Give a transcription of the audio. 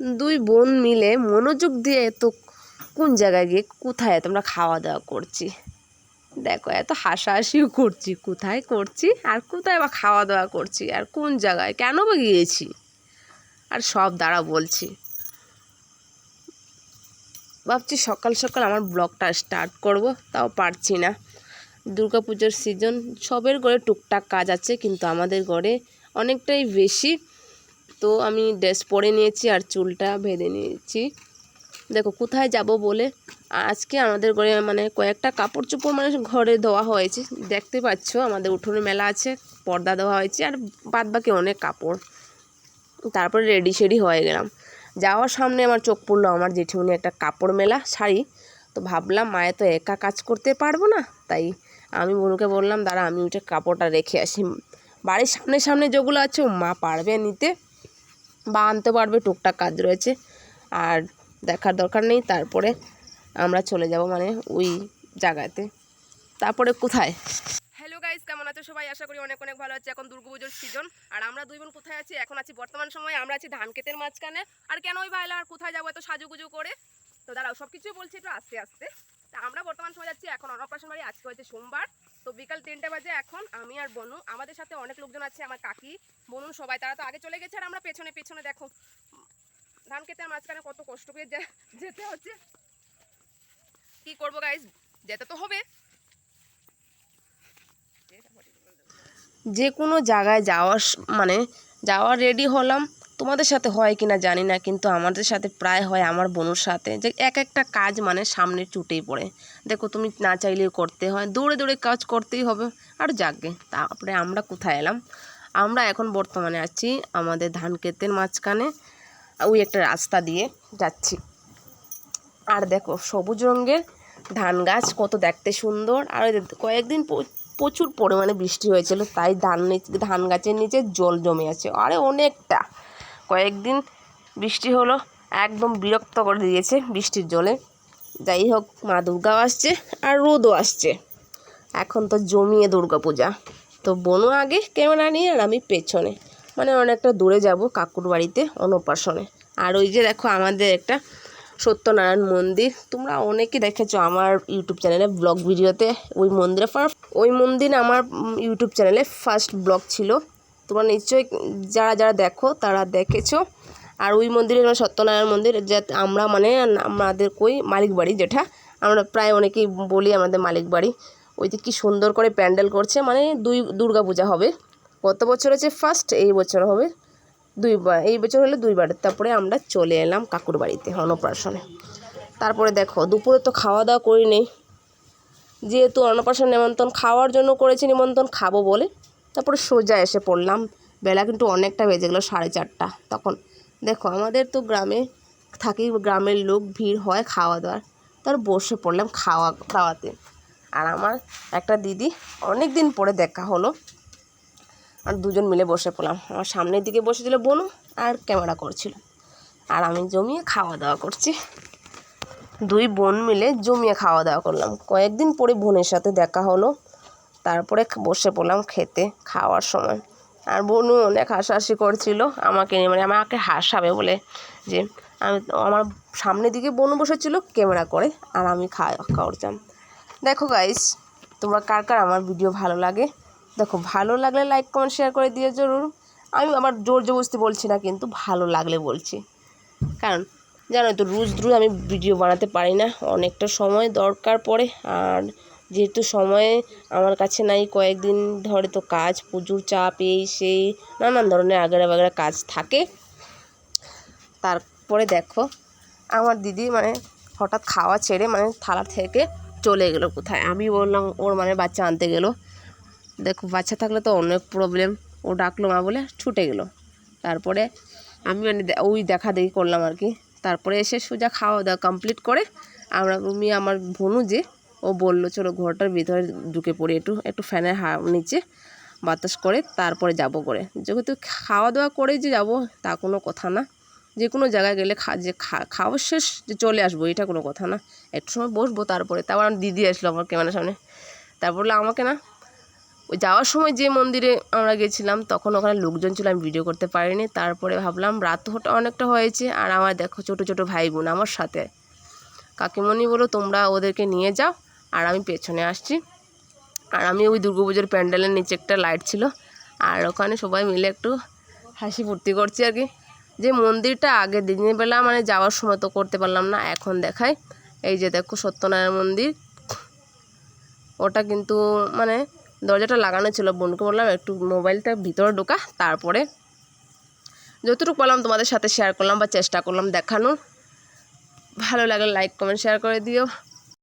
দুই বোন মিলে মনোযোগ দিয়ে এত কোন জায়গায় গিয়ে কোথায় তোমরা খাওয়া দাওয়া করছি? দেখো, এত হাসাহাসিও করছি, কোথায় করছি আর কোথায় বা খাওয়া দাওয়া করছি আর কোন জায়গায়, কেন বা গিয়েছি? আর সব দ্বারা বলছি। ভাবছি সকাল সকাল আমার ব্লগটা স্টার্ট করব, তাও পারছি না। পুজোর সিজন, সবের ঘরে টুকটাক কাজ আছে, কিন্তু আমাদের ঘরে অনেকটাই বেশি। তো আমি ড্রেস পরে নিয়েছি আর চুলটা বেঁধে নিয়েছি। দেখো, কোথায় যাব বলে? আজকে আমাদের ঘরে মানে কয়েকটা কাপড় চোপড় মানে ঘরে দেওয়া হয়েছে। দেখতে পাচ্ছ, আমাদের উঠোনে মেলা আছে, পর্দা দেওয়া হয়েছে আর বাদ বাকি অনেক কাপড়। তারপরে রেডি শেডি হয়ে গেলাম। যাওয়ার সামনে আমার চোখ পড়ল আমার জেঠিমনি একটা কাপড় মেলা শাড়ি। তো ভাবলাম, মায়ে তো একা কাজ করতে পারব না, তাই আমি বনুকে বললাম, দাঁড়া, আমি উঠে কাপড়টা রেখে আসি। বাড়ির সামনে সামনে যেগুলো আছে মা পারবে নিতে। বা আনতে পারবে, টুকটাক কাজ রয়েছে। আর দেখার দরকার নেই, তারপরে আমরা চলে যাব মানে ওই জায়গাতে। তারপরে কোথায়? হ্যালো গাইস কেমন আছো সবাই? আশা করি অনেক অনেক ভালো আছে। এখন দুর্গাপুজোর সিজন আর আমরা দুই বোন কোথায় আছি? এখন আছি বর্তমান সময়ে। আমরা আছি ধান ক্ষেতের মাঝখানে। আর কেন ওই ভাইলা আর কোথায় যাব এত সাজুগুজু করে? তো দাঁড়াও সব কিছুই বলছি একটু আস্তে আস্তে। তা আমরা বর্তমান সময় যাচ্ছি এখন অন্নপ্রাশন বাড়ি। আজকে হচ্ছে সোমবার। তো বিকাল তিনটে বাজে এখন আমি আর বনু, আমাদের সাথে অনেক লোকজন আছে, আমার কাকি, বনু, সবাই, তারা তো আগে চলে গেছে আর আমরা পেছনে পেছনে দেখো। ধান খেতে মাঝখানে কত কষ্ট করে যা- যেতে হচ্ছে। কি করব গাইজ যেতে তো হবে। যে কোনো জায়গায় যাওয়ার মানে যাওয়ার রেডি হলাম। তোমাদের সাথে হয় কি না জানি না, কিন্তু আমাদের সাথে প্রায় হয় আমার বোনুর সাথে। যে এক একটা কাজ মানে সামনে চুটেই পড়ে। দেখো, তুমি না চাইলেও করতে হয়, দৌড়ে দৌড়ে কাজ করতেই হবে। আর যাকে, তারপরে আমরা কোথায় এলাম? আমরা এখন বর্তমানে আছি আমাদের ধান ক্ষেতের মাঝখানে, ওই একটা রাস্তা দিয়ে যাচ্ছি। আর দেখো, সবুজ রঙের ধান গাছ, কত দেখতে সুন্দর। আর কয়েকদিন প্রচুর পরিমাণে বৃষ্টি হয়েছিল, তাই ধান ধান গাছের নিচে জল জমে আছে। আরে অনেকটা। কয়েকদিন বৃষ্টি হলো, একদম বিরক্ত করে দিয়েছে বৃষ্টির জলে। যাই হোক, মা দুর্গাও আসছে আর রোদও আসছে। এখন তো জমিয়ে দুর্গা পূজা তো বোনও আগে ক্যামেরা নিয়ে আর আমি পেছনে। মানে অনেকটা দূরে যাব কাকুর বাড়িতে অন্নপ্রাশনে আর ওই যে দেখো আমাদের একটা সত্যনারায়ণ মন্দির। তোমরা অনেকে দেখেছ আমার ইউটিউব চ্যানেলে ব্লগ ভিডিওতে, ওই মন্দিরে ফার- ওই মন্দির আমার ইউটিউব চ্যানেলে ফার্স্ট ব্লগ ছিল। তোমরা নিশ্চয়ই যারা যারা দেখো, তারা দেখেছ। আর ওই মন্দিরে নাম সত্যনারায়ণ মন্দির, যে আমরা মানে আমাদের কই মালিক বাড়ি যেটা, আমরা প্রায় অনেকেই বলি আমাদের মালিক বাড়ি। ওইতে কি সুন্দর করে প্যান্ডেল করছে মানে দুই দুর্গা পূজা হবে। গত বছর হচ্ছে ফার্স্ট এই বছর হবে। দুইবার এই বছর হলে দুইবার। তারপরে আমরা চলে এলাম কাকুর বাড়িতে অন্নপ্রাশনে। তারপরে দেখো, দুপুরে তো খাওয়া দাওয়া করি নেই যেহেতু অন্নপ্রাশন নিমন্ত্রণ, খাওয়ার জন্য করেছি নিমন্ত্রণ, খাব বলে। তারপরে সোজা এসে পড়লাম। বেলা কিন্তু অনেকটা বেজে গেলো, সাড়ে চারটা। তখন দেখো, আমাদের তো গ্রামে থাকি, গ্রামের লোক, ভিড় হয় খাওয়া দাওয়ার তার বসে পড়লাম খাওয়া দাওয়াতে আর আমার একটা দিদি অনেক দিন পরে দেখা হলো। আর দুজন মিলে বসে পড়লাম। আমার সামনের দিকে বসেছিল বোনু আর ক্যামেরা করছিল। আর আমি জমিয়ে খাওয়া দাওয়া করছি। দুই বোন মিলে জমিয়ে খাওয়া দাওয়া করলাম। কয়েকদিন পরে বোনের সাথে দেখা হলো। তারপরে বসে পড়লাম খেতে খাওয়ার সময়। আর বোনু অনেক হাসাহাসি করছিল আমাকে নিয়ে মানে আমাকে হাসাবে বলে যে, আমি আমার সামনের দিকে বোনু বসেছিল, ক্যামেরা করে, আর আমি খাওয়া করতাম। দেখো গাইস তোমরা কার কার আমার ভিডিও ভালো লাগে? দেখো, ভালো লাগলে লাইক কমেন্ট শেয়ার করে দিয়ে জরুর। আমি আমার জোর জবরদস্তি বলছি না, কিন্তু ভালো লাগলে বলছি। কারণ জানো তো, রোজ রোজ আমি ভিডিও বানাতে পারি না, অনেকটা সময় দরকার পড়ে, আর যেহেতু সময়ে আমার কাছে নাই, কয়েকদিন ধরে তো কাজ, প্রচুর চাপ, এই সেই, নানান ধরনের আগেরা বাগেরা কাজ থাকে। তারপরে দেখো, আমার দিদি মানে হঠাৎ খাওয়া ছেড়ে মানে থালা থেকে চলে গেলো কোথায়? আমি বললাম, ওর মানে বাচ্চা আনতে গেলো। দেখো, বাচ্চা থাকলে তো অনেক প্রবলেম ও ডাকলো মা বলে ছুটে গেলো। তারপরে আমি মানে ওই দেখা দেখি করলাম আর কি। তারপরে এসে সোজা খাওয়া দাওয়া কমপ্লিট করে আমরা আমি, আমার ভনু যে ও বলল, চলো ঘরটার ভিতরে ঢুকে পড়ি, একটু একটু ফ্যানের হা নিচে বাতাস করে, তারপরে যাব করে যেহেতু খাওয়া দাওয়া করে যে যাব, তা কোনো কথা না। যে কোনো জায়গায় গেলে খা, যে খাওয়া শেষ, যে চলে আসব, এটা কোনো কথা না। একটু সময় বসবো, তারপরে, তারপর আমার দিদি আসলো আমার ক্যামেরার সামনে। তারপর বলল, আমাকে না, ওই যাওয়ার সময় যে মন্দিরে আমরা গেছিলাম, তখন ওখানে লোকজন ছিল, আমি ভিডিও করতে পারিনি। তারপরে ভাবলাম, রাত হটা অনেকটা হয়েছে, আর আমার দেখো ছোটো ছোটো ভাই বোন আমার সাথে। কাকিমণি বলো তোমরা ওদেরকে নিয়ে যাও আর আমি পেছনে আসছি। আর আমি ওই দুর্গাপুজোর প্যান্ডেলের নিচে একটা লাইট ছিল। আর ওখানে সবাই মিলে একটু হাসি ফুর্তি করছি আর কি। যে মন্দিরটা আগে দিনের বেলা মানে যাওয়ার সময় তো করতে পারলাম না, এখন দেখাই। এই যে দেখো সত্যনারায়ণ মন্দির। ওটা কিন্তু মানে দরজাটা লাগানো ছিল, বোনকে বললাম একটু মোবাইলটা ভিতরে ঢোকা, তারপরে যতটুকু পারলাম তোমাদের সাথে শেয়ার করলাম বা চেষ্টা করলাম দেখানোর। ভালো লাগলে লাইক কমেন্ট শেয়ার করে দিও।